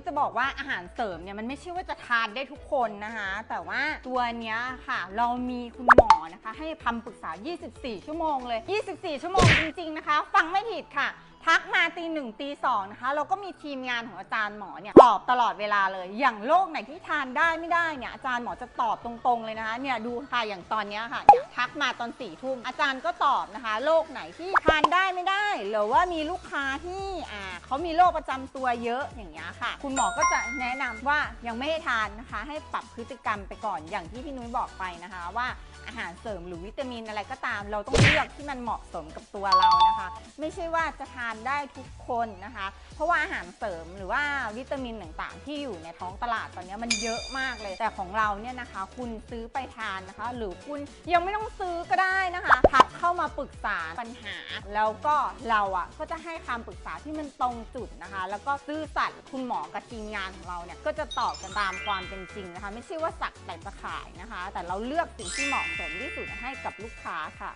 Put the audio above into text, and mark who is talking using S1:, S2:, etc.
S1: ยจะบอกว่าอาหารเสริมเนี่ยมันไม่ใช่ว่าจะทานได้ทุกคนนะคะ แต่ว่าตัวเนี้ยค่ะ เรามีคุณหมอนะคะ ให้คำปรึกษา 24 ชั่วโมงเลย 24 ชั่วโมงจริง ๆ นะคะ ฟังไม่ผิดค่ะทักมาตีหนึ่งตีสองนะคะ เราก็มีทีมงานของอาจารย์หมอเนี่ยตอบตลอดเวลาเลย อย่างโรคไหนที่ทานได้ไม่ได้เนี่ยอาจารย์หมอจะตอบตรงๆเลยนะคะเนี่ยดูค่ะอย่างตอนนี้ค่ะเนี่ยทักมาตอนสี่ทุ่มอาจารย์ก็ตอบนะคะโรคไหนที่ทานได้ไม่ได้หรือว่ามีลูกค้าที่อ่าเขามีโรคประจำตัวเยอะอย่างเงี้ยค่ะ คุณหมอก็จะแนะนำว่ายังไม่ให้ทานนะคะ ให้ปรับพฤติกรรมไปก่อนอย่างที่พี่นุ้ยบอกไปนะคะ ว่าอาหารเสริมหรือวิตามินอะไรก็ตาม เราต้องเลือกที่มันเหมาะสมกับตัวเรานะคะ ไม่ใช่ว่าจะทานได้ทุกคนนะคะ เพราะว่าอาหารเสริมหรือว่าวิตามินต่างๆ ที่อยู่ในท้องตลาดตอนนี้มันเยอะมากเลย แต่ของเราเนี่ยนะคะ คุณซื้อไปทานนะคะ หรือคุณยังไม่ต้องซื้อก็ได้นะคะท เข้ามาปรึกษาปัญหา แล้วก็เราอะก็จะให้คำปรึกษาที่มันตรงจุดนะคะ แล้วก็ซื่อสัตย์คุณหมอกับทีมงานของเราเนี่ยก็จะตอบกันตามความเป็นจริงนะคะ ไม่ใช่ว่าสักแต่จะขายนะคะ แต่เราเลือกสิ่งที่เหมาะสมที่สุดให้กับลูกค้าค่ะ